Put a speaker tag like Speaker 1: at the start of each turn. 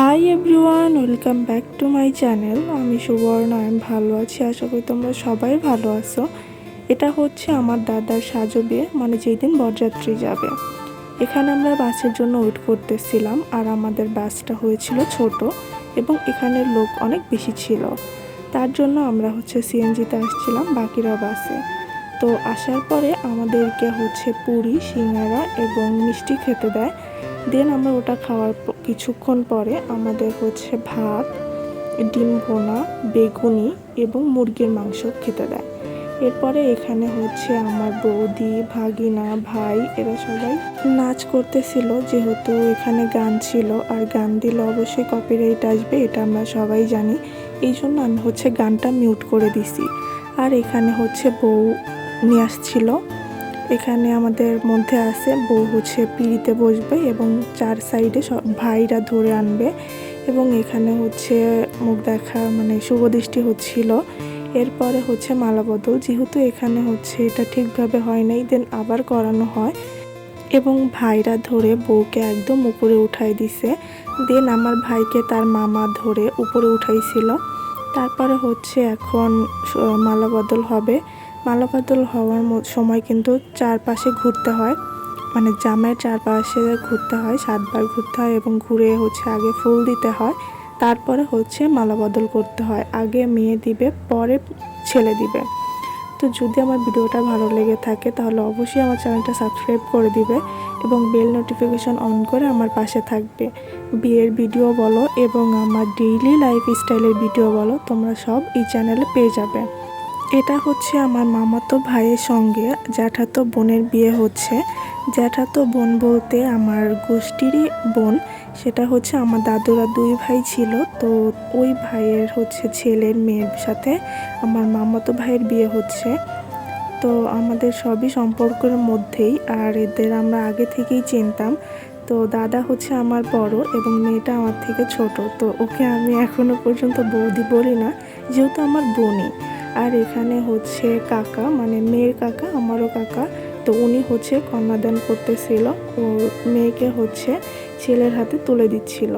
Speaker 1: Hi everyone welcome back to my channel আমি সুবর্ণ আমি ভালো আছি। আশা করি তোমরা সবাই ভালো আছো। এটা হচ্ছে আমার দাদার সাজো বিয়ে মানে যেই দিন বরযাত্রী যাবে। এখানে আমরা বাসের জন্য ওয়েট করতেছিলাম, আর আমাদের বাসটা হয়েছিল ছোট এবং এখানের লোক অনেক বেশি ছিল। তার জন্য আমরা হচ্ছে সিএনজিতে আসছিলাম বাকিরা বাসে। তো আসার পরে আমাদেরকে হচ্ছে পুরি, সিঙ্গারা এবং মিষ্টি খেতে দেয়। দেন আমরা ওটা খাওয়ার কিছুক্ষণ পরে আমাদের হচ্ছে ভাত, ডিম ভোনা, বেগুনি এবং মুরগির মাংস খেতে দেয়। এরপরে এখানে হচ্ছে আমার বৌদি, ভাগিনা, ভাই এরা সবাই নাচ করতেছিল। যেহেতু এখানে গান ছিল আর গান দিলে অবশ্যই কপিরাইট আসবে, এটা আমরা সবাই জানি। এই জন্য আমি হচ্ছে গানটা মিউট করে দিছি। আর এখানে হচ্ছে বউ নিয়ে আসছিল। এখানে আমাদের মধ্যে আছে বউ হচ্ছে পিড়িতে বসবে এবং চার সাইডে সব ভাইরা ধরে আনবে এবং এখানে হচ্ছে মুখ দেখা মানে শুভদৃষ্টি হচ্ছিল। এরপরে হচ্ছে মালা বদল। যেহেতু এখানে হচ্ছে এটা ঠিকভাবে হয় নাই দেন আবার করানো হয়। এবং ভাইরা ধরে বউকে একদম উপরে উঠাই দিছে। দেন আমার ভাইকে তার মামা ধরে উপরে উঠাইছিল। তারপরে হচ্ছে এখন মালা বদল হবে। মালা বদল হওয়ার সময় কিন্তু চারপাশে ঘুরতে হয়। মানে জামের চারপাশে ঘুরতে হয়, সাতবার ঘুরতে হয় এবং ঘুরে হচ্ছে আগে ফুল দিতে হয়। তারপরে হচ্ছে মালাবদল করতে হয়। আগে মেয়ে দিবে, পরে ছেলে দিবে। তো যদি আমার ভিডিওটা ভালো লেগে থাকে তাহলে অবশ্যই আমার চ্যানেলটা সাবস্ক্রাইব করে দিবে এবং বেল নোটিফিকেশন অন করে আমার পাশে থাকবে। বিয়ের ভিডিও বলো এবং আমার ডেইলি লাইফ স্টাইলের ভিডিও বলো, তোমরা সব এই চ্যানেলে পেয়ে যাবে। এটা হচ্ছে আমার মামাতো ভাইয়ের সঙ্গে জ্যাঠাতো বোনের বিয়ে হচ্ছে। জ্যাঠাতো বোন বলতে আমার গোষ্ঠীরই বোন, সেটা হচ্ছে আমার দাদুরা দুই ভাই ছিল, তো ওই ভাইয়ের হচ্ছে ছেলের মেয়ের সাথে আমার মামাতো ভাইয়ের বিয়ে হচ্ছে। তো আমাদের সবই সম্পর্কের মধ্যেই, আর এদের আমরা আগে থেকেই চিনতাম। তো দাদা হচ্ছে আমার বড় এবং মেয়েটা আমার থেকে ছোট, তো ওকে আমি এখনও পর্যন্ত বৌদি বলি না, যেহেতু আমার বোনই। আর এখানে হচ্ছে কাকা মানে মেয়ের কাকা, আমারও কাকা। তো উনি হচ্ছে কন্যাদান করতেছিল। ও মেয়েকে হচ্ছে ছেলের হাতে তুলে দিচ্ছিল।